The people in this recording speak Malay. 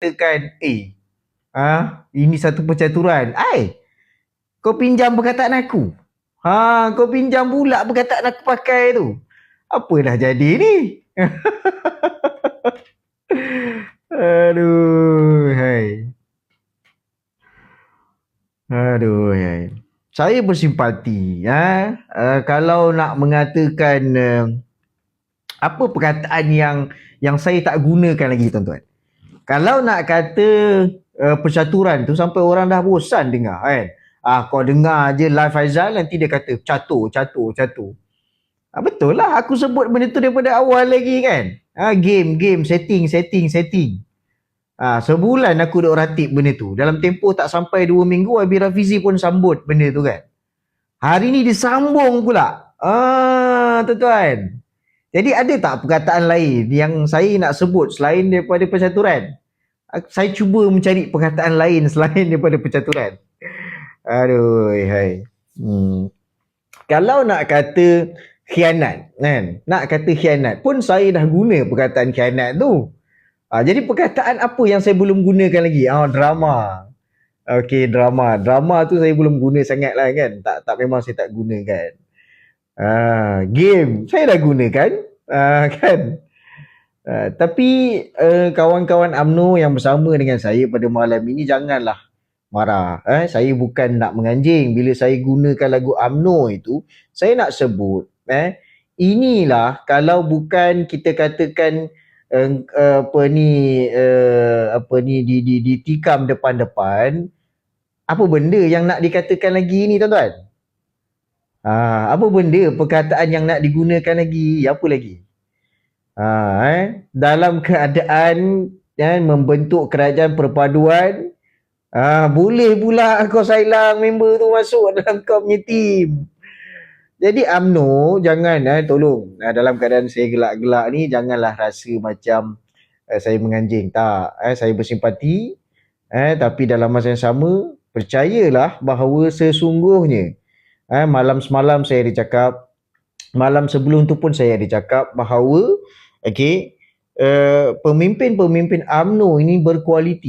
katakan eh ah ini satu percaturan. Ai kau pinjam perkataan aku. Ha kau pinjam pula perkataan aku pakai tu. Apa dah jadi ni? Aduh hai. Aduh hai. Saya bersimpati ya. Uh, kalau nak mengatakan uh, apa perkataan yang yang saya tak gunakan lagi tuan-tuan kalau nak kata uh, percaturan tu sampai orang dah bosan dengar kan ah kau dengar je live Faizal nanti dia kata catur catur catur ah, betul lah aku sebut benda tu daripada awal lagi kan ah game game setting setting setting Ah, sebulan aku duk ratib benda tu. Dalam tempoh tak sampai dua minggu, Abi Rafizi pun sambut benda tu kan. Hari ni disambung pula. Ah, tuan-tuan. Jadi ada tak perkataan lain yang saya nak sebut selain daripada percaturan? Saya cuba mencari perkataan lain selain daripada percaturan. Aduh, hai. Hmm. Kalau nak kata khianat, kan? Nak kata khianat pun saya dah guna perkataan khianat tu. Ah, jadi perkataan apa yang saya belum gunakan lagi? Ah, drama. Okey, drama. Drama tu saya belum guna sangat lah kan. Tak tak memang saya tak gunakan. Ah, game. Saya dah gunakan. Ah, kan. Ah, tapi uh, kawan-kawan AMNO yang bersama dengan saya pada malam ini janganlah marah. Eh, saya bukan nak menganjing. Bila saya gunakan lagu AMNO itu, saya nak sebut. Eh, inilah kalau bukan kita katakan uh, uh, apa ni uh, apa ni di di ditikam depan-depan apa benda yang nak dikatakan lagi ni tuan-tuan ha apa benda perkataan yang nak digunakan lagi? Apa lagi? Ha eh? Dalam keadaan kan membentuk kerajaan perpaduan ah boleh pula kau sailang member tu masuk dalam kau punya team. Jadi AMNO jangan eh tolong. Eh, dalam keadaan saya gelak-gelak ni janganlah rasa macam eh, saya menganjing. Tak eh saya bersimpati eh tapi dalam masa yang sama percayalah bahawa sesungguhnya eh malam semalam saya ada cakap. Malam sebelum tu pun saya ada cakap bahawa okey uh, pemimpin-pemimpin AMNO ini berkualiti